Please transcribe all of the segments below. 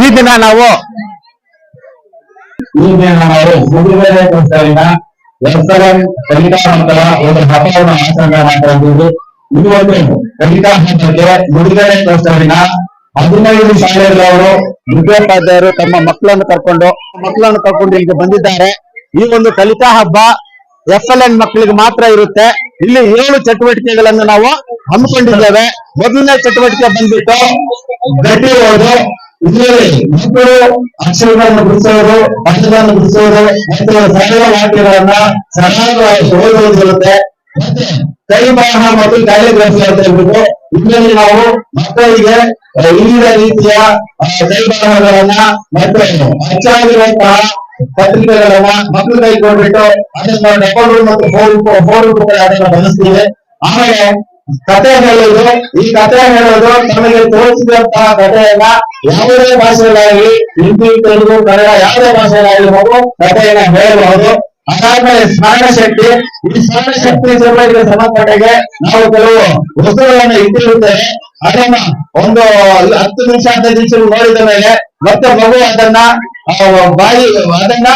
ಈ ದಿನ ನಾವು ಈ ದಿನ ನಾವು ಮುದುಗಡೆ ಸಂಸ್ಥೆಯಿಂದ ಎಕ್ಸಲೆಂಟ್ ಕಲಿಕಾ ಮಕ್ಕಳ ಒಂದು ಹಬ್ಬವನ್ನು ಆಚರಣೆ ಮಾಡ್ತಾ ಇದ್ದೀವಿ ಇದು ಒಂದು ಕಲಿಕಾ ಹಬ್ಬಕ್ಕೆ ಮುದುಗಡೆ ಸಂಸ್ಥೆಯಿಂದ ಹದಿನೈದು ಶಾಲೆಗಳವರು ತಮ್ಮ ಮಕ್ಕಳನ್ನು ಕರ್ಕೊಂಡು ಮಕ್ಕಳನ್ನು ಕರ್ಕೊಂಡು ಇಲ್ಲಿಗೆ ಬಂದಿದ್ದಾರೆ. ಈ ಒಂದು ಕಲಿತಾ ಹಬ್ಬ ಎಫ್ ಎಲ್ ಎನ್ ಮಕ್ಕಳಿಗೆ ಮಾತ್ರ ಇರುತ್ತೆ. ಇಲ್ಲಿ ಏಳು ಚಟುವಟಿಕೆಗಳನ್ನು ನಾವು ಹಮ್ಮಿಕೊಂಡಿದ್ದೇವೆ. ಮೊದಲನೇ ಚಟುವಟಿಕೆ ಬಂದ್ಬಿಟ್ಟು ಗಟ್ಟಿ ಓದು ಇದರಲ್ಲಿ ಮಕ್ಕಳು ಅಕ್ಷರಗಳನ್ನು ಗುರುತಿಸೋದು ಅಕ್ಷರಗಳನ್ನು ಗುರುತಿಸೋದು ಮತ್ತು ಸರಳ ವಾಕ್ಯಗಳನ್ನ ಸರಳವಾಗಿ ಓದುವುದಿರುತ್ತೆ ಮತ್ತೆ ಕೈ ಬರಹ ಮತ್ತು ಕ್ಯಾಲಿಗ್ರಫಿ ಅಂತ ಹೇಳ್ಬಿಟ್ಟು ಇದರಲ್ಲಿ ನಾವು ಮಕ್ಕಳಿಗೆ ವಿವಿಧ ರೀತಿಯ ಆ, ಕೈ ಬರಹಗಳನ್ನ ಮತ್ತು ಹೆಚ್ಚಾಗಿರುವಂತಹ ಪತ್ರಿಕೆಗಳನ್ನ ಮಕ್ಕಳು ಕೈಗೊಂಡ್ಬಿಟ್ಟು ಅದನ್ನ ರೆಕಾರ್ಡ್ ಮತ್ತು ಫೋನ್ ಫೋನ್ ಕೂಡ ಅದನ್ನ ಬಳಸ್ತೀವಿ. ಆಮೇಲೆ ಕತೆ ಹೇಳೋದು, ಈ ಕತೆ ಹೇಳೋದು ನಮಗೆ ತೋರಿಸಿದಂತಹ ಕಥೆಯನ್ನ ಯಾವುದೇ ಭಾಷೆಗಳಾಗಲಿ, ಹಿಂದಿ, ತೆಲುಗು, ಕನ್ನಡ ಯಾವುದೇ ಭಾಷೆಗಳಾಗಲಿ ನಾವು ಕಥೆಯನ್ನ ಹೇಳಬಹುದು. ಅದಾದ್ಮೇಲೆ ಸ್ಮರಣ ಶಕ್ತಿ ಈ ಸ್ಮರಣ ಶಕ್ತಿ ಚಳವಳಿಗೆ ಸಂಬಂಧಪಟ್ಟಾಗೆ ನಾವು ಕೆಲವು ವಸ್ತುಗಳನ್ನು ಇಟ್ಟಿರುತ್ತೇವೆ. ಅದನ್ನ ಒಂದು ಹತ್ತು ನಿಮಿಷ, ಹದಿನೈದು ನಿಮಿಷ ನೋಡಿದ ಮೇಲೆ ಮತ್ತೆ ಮಗು ಅದನ್ನ ಬಾಯಿ, ಅದನ್ನ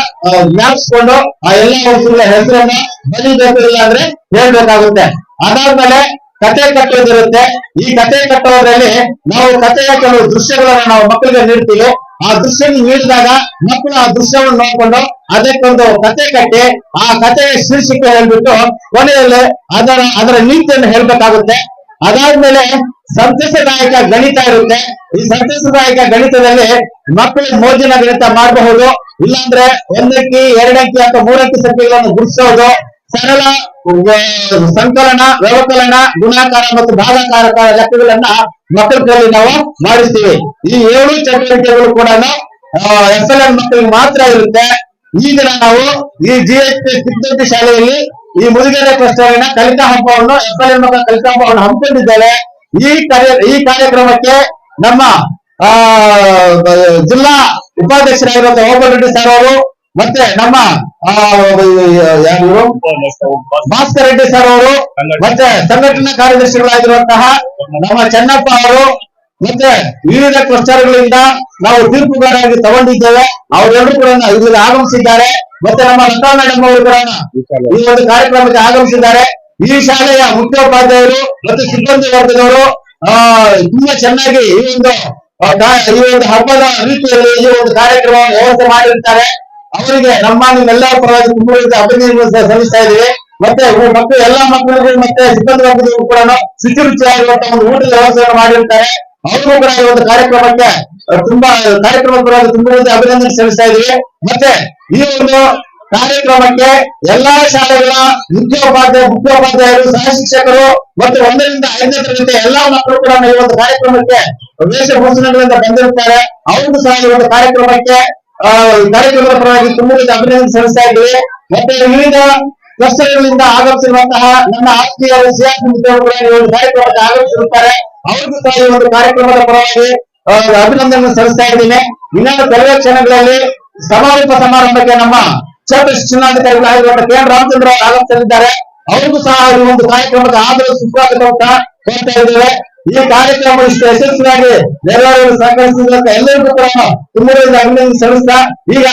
ಜ್ಞಾಪಿಸ್ಕೊಂಡು ಆ ಎಲ್ಲ ವಸ್ತುಗಳ ಹೆಸರನ್ನ ಬರೀಬೇಕು ಇಲ್ಲ ಅಂದ್ರೆ ಹೇಳ್ಬೇಕಾಗುತ್ತೆ. ಅದಾದ್ಮೇಲೆ ಕತೆ ಕಟ್ಟೋದಿರುತ್ತೆ ಈ ಕತೆ ಕಟ್ಟೋದ್ರಲ್ಲಿ ನಾವು ಕಥೆಯ ಕೆಲವು ದೃಶ್ಯಗಳನ್ನು ನಾವು ಮಕ್ಕಳಿಗೆ ನೀಡ್ತೀವಿ. ಆ ದೃಶ್ಯ ನೀಡಿದಾಗ ಮಕ್ಕಳು ಆ ದೃಶ್ಯವನ್ನು ನೋಡ್ಕೊಂಡು ಅದಕ್ಕೊಂದು ಕತೆ ಕಟ್ಟಿ ಆ ಕಥೆಯ ಶೀರ್ಷಿಕೆ ಹೇಳ್ಬಿಟ್ಟು ಕೊನೆಯಲ್ಲಿ ಅದರ ಅದರ ನೀತಿಯನ್ನು ಹೇಳ್ಬೇಕಾಗುತ್ತೆ. ಅದಾದ್ಮೇಲೆ ಸಂತಸದಾಯಕ ಗಣಿತ ಇರುತ್ತೆ. ಈ ಸಂತಸದಾಯಕ ಗಣಿತದಲ್ಲಿ ಮಕ್ಕಳು ಮೋಜಿನ ಗಣಿತ ಮಾಡಬಹುದು. ಇಲ್ಲಾಂದ್ರೆ ಒಂದಕ್ಕೆ ಎರಡಕ್ಕೆ ಅಥವಾ ಮೂರಕ್ಕೆ ಸಂಖ್ಯೆಗಳನ್ನು ಗುರುತಿಸೋದು ಸರಳ ಸಂಕಲನ, ವ್ಯವಕಲನ, ಗುಣಾಕಾರ ಮತ್ತು ಭಾಗಾಕಾರಕ ಲೆಕ್ಕಗಳನ್ನ ಮಕ್ಕಳಲ್ಲಿ ನಾವು ಮಾಡಿಸ್ತೀವಿ. ಈ ಏಳು ಚಟುವಟಿಕೆಗಳು ಕೂಡ ಎಸ್ ಎಲ್ ಎನ್ ಮಕ್ಕಳಿಗೆ ಮಾತ್ರ ಇರುತ್ತೆ. ಈ ದಿನ ನಾವು ಈ ಜಿ ಎಚ್ ಪಿ ಸಿದ್ಧತೆ ಶಾಲೆಯಲ್ಲಿ ಈ ಮುದುಗೆರೆ ಪ್ರಸ್ತಾವಿನ ಕಲಿತಾ ಹಬ್ಬವನ್ನು ಎಸ್ ಎಲ್ ಎನ್ ಮಕ್ಕಳ ಕಲಿಕಾ ಹಬ್ಬವನ್ನು ಹಮ್ಮಿಕೊಂಡಿದ್ದೇವೆ. ಈ ಕಾರ್ಯ, ಈ ಕಾರ್ಯಕ್ರಮಕ್ಕೆ ನಮ್ಮ, ಆ ಜಿಲ್ಲಾ ಉಪಾಧ್ಯಕ್ಷರಾಗಿರುವಂತಹ ಓಪನ್ ರೆಡ್ಡಿ ಸರ್ ಅವರು ಮತ್ತೆ ನಮ್ಮ ಯಾರು? ಭಾಸ್ಕರ್ ರೆಡ್ಡಿ ಸರ್ ಅವರು, ಮತ್ತೆ ಸಂಘಟನಾ ಕಾರ್ಯದರ್ಶಿಗಳಾಗಿರುವಂತಹ ನಮ್ಮ ಚೆನ್ನಪ್ಪ ಅವರು, ಮತ್ತೆ ವಿವಿಧ ಪ್ರಚಾರಗಳಿಂದ ನಾವು ತೀರ್ಪುಗಾರಾಗಿ ತಗೊಂಡಿದ್ದೇವೆ. ಅವರೆಲ್ಲರೂ ಕೂಡ ಇಲ್ಲಿ ಆಗಮಿಸಿದ್ದಾರೆ. ಮತ್ತೆ ನಮ್ಮ ಲತಾ ಮೇಡಮ್ ಅವರು ಕೂಡ ಈ ಒಂದು ಕಾರ್ಯಕ್ರಮಕ್ಕೆ ಆಗಮಿಸಿದ್ದಾರೆ. ಈ ಶಾಲೆಯ ಮುಖ್ಯೋಪಾಧ್ಯಾಯರು ಮತ್ತು ಸಿಬ್ಬಂದಿ ವರ್ಗದವರು, ಆ, ತುಂಬಾ ಚೆನ್ನಾಗಿ ಈ ಒಂದು ಈ ಒಂದು ಹಬ್ಬದ ರೀತಿಯಲ್ಲಿ ಈ ಒಂದು ಕಾರ್ಯಕ್ರಮವನ್ನು ವ್ಯವಸ್ಥೆ ಮಾಡಿರ್ತಾರೆ. ಅವರಿಗೆ ನಮ್ಮ ನಿಮ್ಮೆಲ್ಲರ ಪರವಾಗಿ ತುಂಬ ಅಭಿನಂದನೆ ಸಲ್ಲಿಸ್ತಾ ಇದ್ದೀವಿ. ಮತ್ತೆ ಮಕ್ಕಳು ಎಲ್ಲಾ ಮಕ್ಕಳಿಗೂ ಮತ್ತೆ ಸಿಬ್ಬಂದಿ ವರ್ಗದವರು ಕೂಡ ಶುಚಿರುಚಿಯಾಗಿರುವಂತಹ ಒಂದು ಊಟದ ವ್ಯವಸ್ಥೆಯನ್ನು ಮಾಡಿರ್ತಾರೆ. ಅವರು ಕೂಡ ಈ ಒಂದು ಕಾರ್ಯಕ್ರಮಕ್ಕೆ ತುಂಬಾ ಕಾರ್ಯಕ್ರಮದ ಪರವಾಗಿ ತುಂಬ ಅಭಿನಂದನೆ ಸಲ್ಲಿಸ್ತಾ ಇದ್ದೀವಿ. ಮತ್ತೆ ಈ ಒಂದು ಕಾರ್ಯಕ್ರಮಕ್ಕೆ ಎಲ್ಲಾ ಶಾಲೆಗಳ ಮುಖ್ಯೋಪಾಧ್ಯಾಯ ಮುಖ್ಯೋಪಾಧ್ಯಾಯರು, ಸಹ ಶಿಕ್ಷಕರು ಮತ್ತು ಒಂದರಿಂದ ಐದನೇ ತರಗತಿ ಎಲ್ಲಾ ಮಕ್ಕಳು ಕೂಡ ಈ ಒಂದು ಕಾರ್ಯಕ್ರಮಕ್ಕೆ ವೇಷಭೂಷಣಗಳಿಂದ ಬಂದಿರುತ್ತಾರೆ. ಅವರು ಸಹ ಈ ಒಂದು ಕಾರ್ಯಕ್ರಮಕ್ಕೆ ಕಾರ್ಯಕ್ರಮದ ಪರವಾಗಿ ತುಂಬ ಅಭಿನಂದನೆ ಸಲ್ಲಿಸ್ತಾ ಇದ್ದೇವೆ. ಮತ್ತೆ ವಿವಿಧ ಕ್ಲಸ್ಟರ್ಗಳಿಂದ ಆಗಮಿಸಿರುವಂತಹ ನಮ್ಮ ಆತ್ಮೀಯ ಕೂಡ ಒಂದು ಕಾರ್ಯಕ್ರಮಕ್ಕೆ ಆಗಮಿಸಿರುತ್ತಾರೆ. ಅವ್ರಿಗೂ ಸಹ ಒಂದು ಕಾರ್ಯಕ್ರಮದ ಪರವಾಗಿ ಅಭಿನಂದನೆ ಸಲ್ಲಿಸ್ತಾ ಇದ್ದೇನೆ. ಇನ್ನೊಂದು ಕೆಲವೇ ಕ್ಷಣಗಳಲ್ಲಿ ಸಮಾರೋಪ ಸಮಾರಂಭಕ್ಕೆ ನಮ್ಮ ಕ್ಷೇತ್ರ ಶಿಕ್ಷಣಾಧಿಕಾರಿಗಳಾಗಿರುವಂತಹ ಕೆ ಎನ್ ರಾಮಚಂದ್ರ ಆಗಮಿಸಲಿದ್ದಾರೆ. ಅವ್ರಿಗೂ ಸಹ ಈ ಒಂದು ಕಾರ್ಯಕ್ರಮಕ್ಕೆ ಆದರೂ ಹೇಳ್ತಾ ಇದ್ದೇವೆ. ಈ ಕಾರ್ಯಕ್ರಮ ಇಷ್ಟು ಯಶಸ್ವಿಯಾಗಿ ನೆರವೇರಲು ಸಹಕರಿಸಿದಂತ ಎಲ್ಲರಿಗೂ ಕೂಡ ತುಂಬ ಅಭಿನಂದನೆ ಸಲ್ಲಿಸ್ತಾ ಈಗ